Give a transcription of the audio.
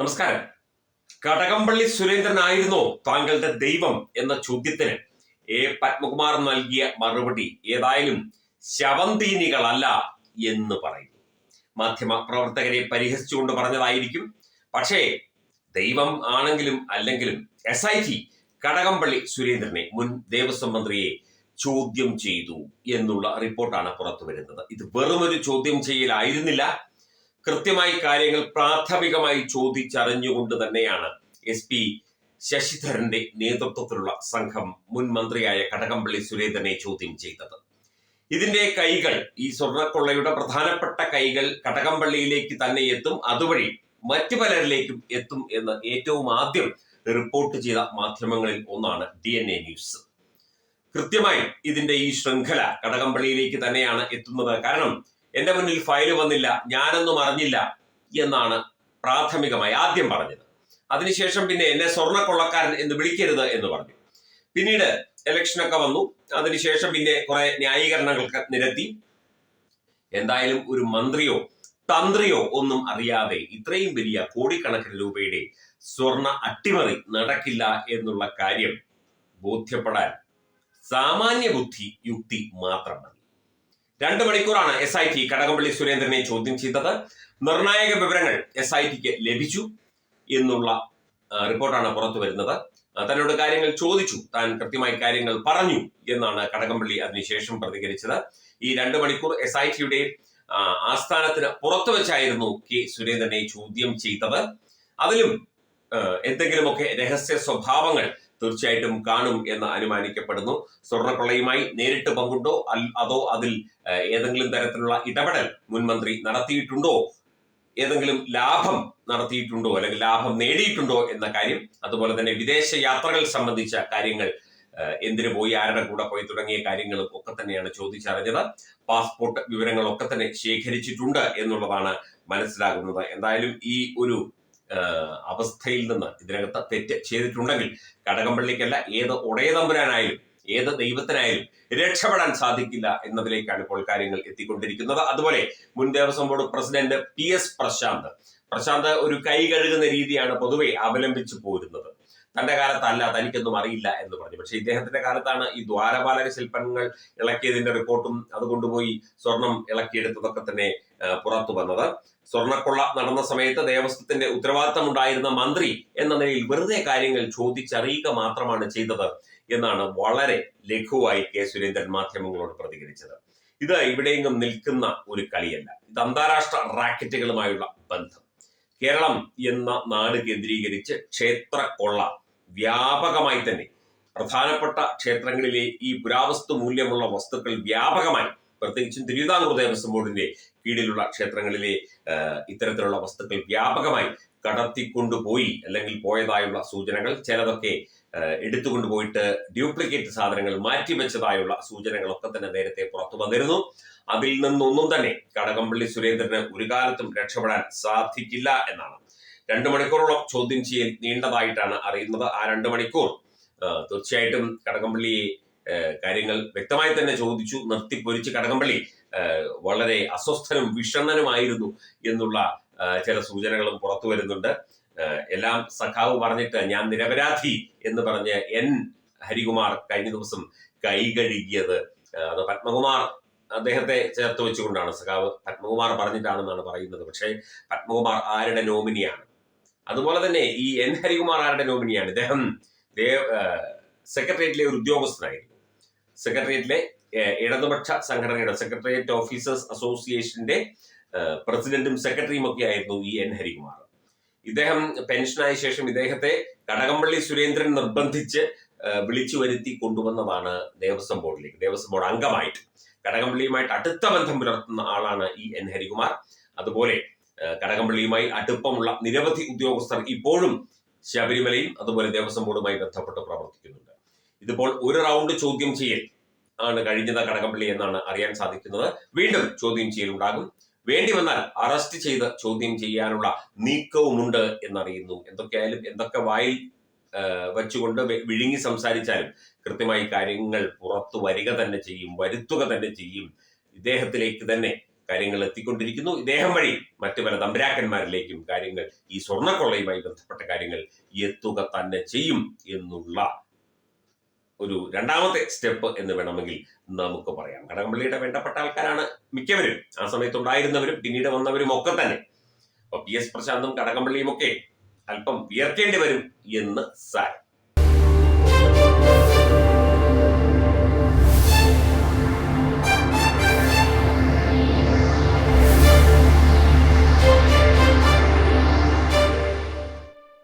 നമസ്കാരം. കടകംപള്ളി സുരേന്ദ്രനായിരുന്നോ താങ്കളുടെ ദൈവം എന്ന ചോദ്യത്തിന് എ പത്മകുമാർ നൽകിയ മറുപടി. ഏതായാലും ശവന്തീനികളല്ല എന്ന് പറയുന്നു. മാധ്യമ പ്രവർത്തകരെ പരിഹസിച്ചുകൊണ്ട് പറഞ്ഞതായിരിക്കും. പക്ഷേ ദൈവം ആണെങ്കിലും അല്ലെങ്കിലും എസ് ഐ ടി കടകംപള്ളി സുരേന്ദ്രനെ മുൻ ദേവസ്വം മന്ത്രിയെ ചോദ്യം ചെയ്തു എന്നുള്ള റിപ്പോർട്ടാണ് പുറത്തു വരുന്നത് ഇത് വെറുമൊരു ചോദ്യം ചെയ്യലായിരുന്നില്ല. കൃത്യമായി കാര്യങ്ങൾ പ്രാഥമികമായി ചോദിച്ചറിഞ്ഞുകൊണ്ട് തന്നെയാണ് എസ് പി ശശിധരന്റെ നേതൃത്വത്തിലുള്ള സംഘം മുൻ മന്ത്രിയായ കടകംപള്ളി സുരേന്ദ്രനെ ചോദ്യം ചെയ്തത്. ഇതിന്റെ കൈകൾ ഈ സ്വർണക്കൊള്ളയുടെ പ്രധാനപ്പെട്ട കൈകൾ കടകംപള്ളിയിലേക്ക് തന്നെ എത്തും അതുവഴി മറ്റു പലരിലേക്കും എത്തും എന്ന് ഏറ്റവും ആദ്യം റിപ്പോർട്ട് ചെയ്ത മാധ്യമങ്ങളിൽ ഒന്നാണ് ഡി എൻ എ ന്യൂസ്. കൃത്യമായി ഇതിന്റെ ഈ ശൃംഖല കടകംപള്ളിയിലേക്ക് തന്നെയാണ് എത്തുന്നത്. കാരണം എന്റെ മുന്നിൽ ഫയൽ വന്നില്ല ഞാനൊന്നും അറിഞ്ഞില്ല എന്നാണ് പ്രാഥമികമായി ആദ്യം പറഞ്ഞത്. അതിനുശേഷം പിന്നെ എന്നെ സ്വർണക്കൊള്ളക്കാരൻ എന്ന് വിളിക്കരുത് എന്ന് പറഞ്ഞു. പിന്നീട് ഇലക്ഷനൊക്കെ വന്നു. അതിനുശേഷം പിന്നെ കുറെ ന്യായീകരണങ്ങൾക്ക് നിരത്തി. എന്തായാലും ഒരു മന്ത്രിയോ തന്ത്രിയോ ഒന്നും അറിയാതെ ഇത്രയും വലിയ കോടിക്കണക്കിന് രൂപയുടെ സ്വർണ അട്ടിമറി നടക്കില്ല എന്നുള്ള കാര്യം ബോധ്യപ്പെടാൻ സാമാന്യ ബുദ്ധി യുക്തി മാത്രം മതി. രണ്ട് മണിക്കൂറാണ് എസ് ഐ ടി കടകംപള്ളി സുരേന്ദ്രനെ ചോദ്യം ചെയ്തത്. നിർണായക വിവരങ്ങൾ എസ് ഐ ടിക്ക് ലഭിച്ചു എന്നുള്ള റിപ്പോർട്ടാണ് പുറത്തു വരുന്നത്. തന്നോട് കാര്യങ്ങൾ ചോദിച്ചു. താൻ കൃത്യമായി കാര്യങ്ങൾ പറഞ്ഞു എന്നാണ് കടകംപള്ളി അതിനുശേഷം പ്രതികരിച്ചത്. ഈ രണ്ട് മണിക്കൂർ എസ് ഐ ടിയുടെ ആസ്ഥാനത്തിന് പുറത്തു വെച്ചായിരുന്നു കെ സുരേന്ദ്രനെ ചോദ്യം ചെയ്തത്. അതിലും എന്തെങ്കിലുമൊക്കെ രഹസ്യ സ്വഭാവങ്ങൾ തീർച്ചയായിട്ടും കാണും എന്ന് അനുമാനിക്കപ്പെടുന്നു. സ്വർണക്കൊള്ളയുമായി നേരിട്ട് പങ്കുണ്ടോ? അതോ അതിൽ ഏതെങ്കിലും തരത്തിലുള്ള ഇടപെടൽ മുൻമന്ത്രി നടത്തിയിട്ടുണ്ടോ? ഏതെങ്കിലും ലാഭം നടത്തിയിട്ടുണ്ടോ? അല്ലെങ്കിൽ ലാഭം നേടിയിട്ടുണ്ടോ എന്ന കാര്യം? അതുപോലെ തന്നെ വിദേശ യാത്രകൾ സംബന്ധിച്ച കാര്യങ്ങൾ എന്തിനു പോയി ആരുടെ കൂടെ പോയി തുടങ്ങിയ കാര്യങ്ങളും ഒക്കെ തന്നെയാണ് ചോദിച്ചറിഞ്ഞത്. പാസ്പോർട്ട് വിവരങ്ങളൊക്കെ തന്നെ ശേഖരിച്ചിട്ടുണ്ട് എന്നുള്ളതാണ് മനസ്സിലാകുന്നത്. എന്തായാലും ഈ ഒരു അവസ്ഥയിൽ നിന്ന് ഇതിനകത്ത് തെറ്റ് ചെയ്തിട്ടുണ്ടെങ്കിൽ കടകംപള്ളിക്കല്ല ഏത് ഉടയതമ്പുരാനായാലും ഏത് ദൈവത്തിനായാലും രക്ഷപ്പെടാൻ സാധിക്കില്ല എന്നതിലേക്കാണ് ഇപ്പോൾ കാര്യങ്ങൾ എത്തിക്കൊണ്ടിരിക്കുന്നത്. അതുപോലെ മുൻ Devaswom board president P S Prashanth. Prashanth ഒരു കൈ കഴുകുന്ന രീതിയാണ് പൊതുവെ അവലംബിച്ചു പോരുന്നത്. തന്റെ കാലത്തല്ല തനിക്കൊന്നും അറിയില്ല എന്ന് പറഞ്ഞു. പക്ഷെ ഇദ്ദേഹത്തിന്റെ കാലത്താണ് ഈ ദ്വാരപാലക ശില്പങ്ങൾ ഇളക്കിയതിന്റെ റിപ്പോർട്ടും അത് കൊണ്ടുപോയി സ്വർണം ഇളക്കിയെടുത്തതൊക്കെ തന്നെ പുറത്തു വന്നത്. സ്വർണക്കൊള്ള നടന്ന സമയത്ത് ദേവസ്വത്തിന്റെ ഉത്തരവാദിത്തം ഉണ്ടായിരുന്ന മന്ത്രി എന്ന നിലയിൽ വെറുതെ കാര്യങ്ങൾ ചോദിച്ചറിയുക മാത്രമാണ് ചെയ്തത് എന്നാണ് വളരെ ലഘുവായി കെ സുരേന്ദ്രൻ മാധ്യമങ്ങളോട് പ്രതികരിച്ചത്. ഇത് ഇവിടെയെങ്കിലും നിൽക്കുന്ന ഒരു കളിയല്ല. ഇത് അന്താരാഷ്ട്ര റാക്കറ്റുകളുമായുള്ള ബന്ധം. കേരളം എന്ന നാട് കേന്ദ്രീകരിച്ച് ക്ഷേത്രക്കൊള്ള വ്യാപകമായി തന്നെ പ്രധാനപ്പെട്ട ക്ഷേത്രങ്ങളിലെ ഈ പുരാവസ്തു മൂല്യമുള്ള വസ്തുക്കൾ വ്യാപകമായി പ്രത്യേകിച്ചും തിരുവിതാംകൂർ ദേവസ്വം ബോർഡിന്റെ കീഴിലുള്ള ക്ഷേത്രങ്ങളിലെ ഇത്തരത്തിലുള്ള വസ്തുക്കൾ വ്യാപകമായി കടത്തിക്കൊണ്ടുപോയി അല്ലെങ്കിൽ പോയതായുള്ള സൂചനകൾ ചിലതൊക്കെ എടുത്തുകൊണ്ടുപോയിട്ട് ഡ്യൂപ്ലിക്കേറ്റ് സാധനങ്ങൾ മാറ്റിവെച്ചതായുള്ള സൂചനകളൊക്കെ തന്നെ നേരത്തെ പുറത്തു വന്നിരുന്നു. അതിൽ നിന്നൊന്നും തന്നെ കടകംപള്ളി സുരേന്ദ്രന് ഒരു കാലത്തും രക്ഷപ്പെടാൻ സാധിക്കില്ല എന്നാണ്. രണ്ടു മണിക്കൂറോളം ചോദ്യം ചെയ്യൽ നീണ്ടതായിട്ടാണ് അറിയുന്നത്. ആ രണ്ട് മണിക്കൂർ തീർച്ചയായിട്ടും കടകംപള്ളി ആ, കാര്യങ്ങൾ വ്യക്തമായി തന്നെ ചോദിച്ചു നിർത്തിപ്പൊരിച്ച് കടകംപള്ളി വളരെ അസ്വസ്ഥനും വിഷണ്ണനുമായിരുന്നു എന്നുള്ള ചില സൂചനകളും പുറത്തു വരുന്നുണ്ട്. എല്ലാം സഖാവ് പറഞ്ഞിട്ട് ഞാൻ നിരപരാധി എന്ന് പറഞ്ഞ് എൻ. ഹരികുമാർ കഴിഞ്ഞ ദിവസം കൈ കഴുകിയത് അത് പത്മകുമാർ അദ്ദേഹത്തെ ചേർത്ത് വെച്ചുകൊണ്ടാണ്. സഖാവ് പത്മകുമാർ പറഞ്ഞിട്ടാണെന്നാണ് പറയുന്നത്. പക്ഷേ പത്മകുമാർ ആരുടെ നോമിനിയാണ്? അതുപോലെ തന്നെ ഈ എൻ. ഹരികുമാർ ആരുടെ നോമിനിയാണ്? ഇദ്ദേഹം സെക്രട്ടേറിയറ്റിലെ ഒരു ഉദ്യോഗസ്ഥനായിരുന്നു. സെക്രട്ടേറിയറ്റിലെ ഇടതുപക്ഷ സംഘടനയുടെ സെക്രട്ടേറിയറ്റ് ഓഫീസേഴ്സ് അസോസിയേഷന്റെ പ്രസിഡന്റും സെക്രട്ടറിയും ഒക്കെ ആയിരുന്നു ഇ എൻ. ഹരികുമാർ. ഇദ്ദേഹം പെൻഷനായ ശേഷം ഇദ്ദേഹത്തെ കടകംപള്ളി സുരേന്ദ്രൻ നിർബന്ധിച്ച് വിളിച്ചു വരുത്തി കൊണ്ടുവന്നതാണ് ദേവസ്വം ബോർഡിലേക്ക് ദേവസ്വം ബോർഡ് അംഗമായിട്ട്. കടകംപള്ളിയുമായിട്ട് അടുത്ത ബന്ധം പുലർത്തുന്ന ആളാണ് ഇ എൻ. ഹരികുമാർ. അതുപോലെ കടകംപള്ളിയുമായി അടുപ്പമുള്ള നിരവധി ഉദ്യോഗസ്ഥർ ഇപ്പോഴും ശബരിമലയും അതുപോലെ ദേവസ്വം ബോർഡുമായി ബന്ധപ്പെട്ട് പ്രവർത്തിക്കുന്നുണ്ട്. ഇതിപ്പോൾ ഒരു റൗണ്ട് ചോദ്യം ചെയ്യൽ ആണ് കഴിഞ്ഞത് കടകംപള്ളി എന്നാണ് അറിയാൻ സാധിക്കുന്നത്. വീണ്ടും ചോദ്യം ചെയ്യൽ ഉണ്ടാകും വേണ്ടി വന്നാൽ അറസ്റ്റ് ചെയ്ത് ചോദ്യം ചെയ്യാനുള്ള നീക്കവുമുണ്ട് എന്നറിയുന്നു. എന്തൊക്കെയായാലും എന്തൊക്കെ വായിൽ വച്ചുകൊണ്ട് വിഴുങ്ങി സംസാരിച്ചാലും കൃത്യമായി കാര്യങ്ങൾ പുറത്തു വരിക തന്നെ ചെയ്യും വരുത്തുക തന്നെ ചെയ്യും. ഇദ്ദേഹത്തിലേക്ക് തന്നെ കാര്യങ്ങൾ എത്തിക്കൊണ്ടിരിക്കുന്നു. ഇദ്ദേഹം വഴി മറ്റു പല തമ്പരാക്കന്മാരിലേക്കും കാര്യങ്ങൾ ഈ സ്വർണക്കൊള്ളയുമായി ബന്ധപ്പെട്ട കാര്യങ്ങൾ എത്തുക തന്നെ ചെയ്യും എന്നുള്ള ഒരു രണ്ടാമത്തെ സ്റ്റെപ്പ് എന്ന് വേണമെങ്കിൽ നമുക്ക് പറയാം. കടകംപള്ളിയുടെ വേണ്ടപ്പെട്ട ആൾക്കാരാണ് മിക്കവരും. ആ സമയത്ത് ഉണ്ടായിരുന്നവരും പിന്നീട് വന്നവരും ഒക്കെ തന്നെ. അപ്പൊ പി എസ് പ്രശാന്തും കടകംപള്ളിയും ഒക്കെ അല്പം വിയർക്കേണ്ടി വരും എന്ന് സാരം.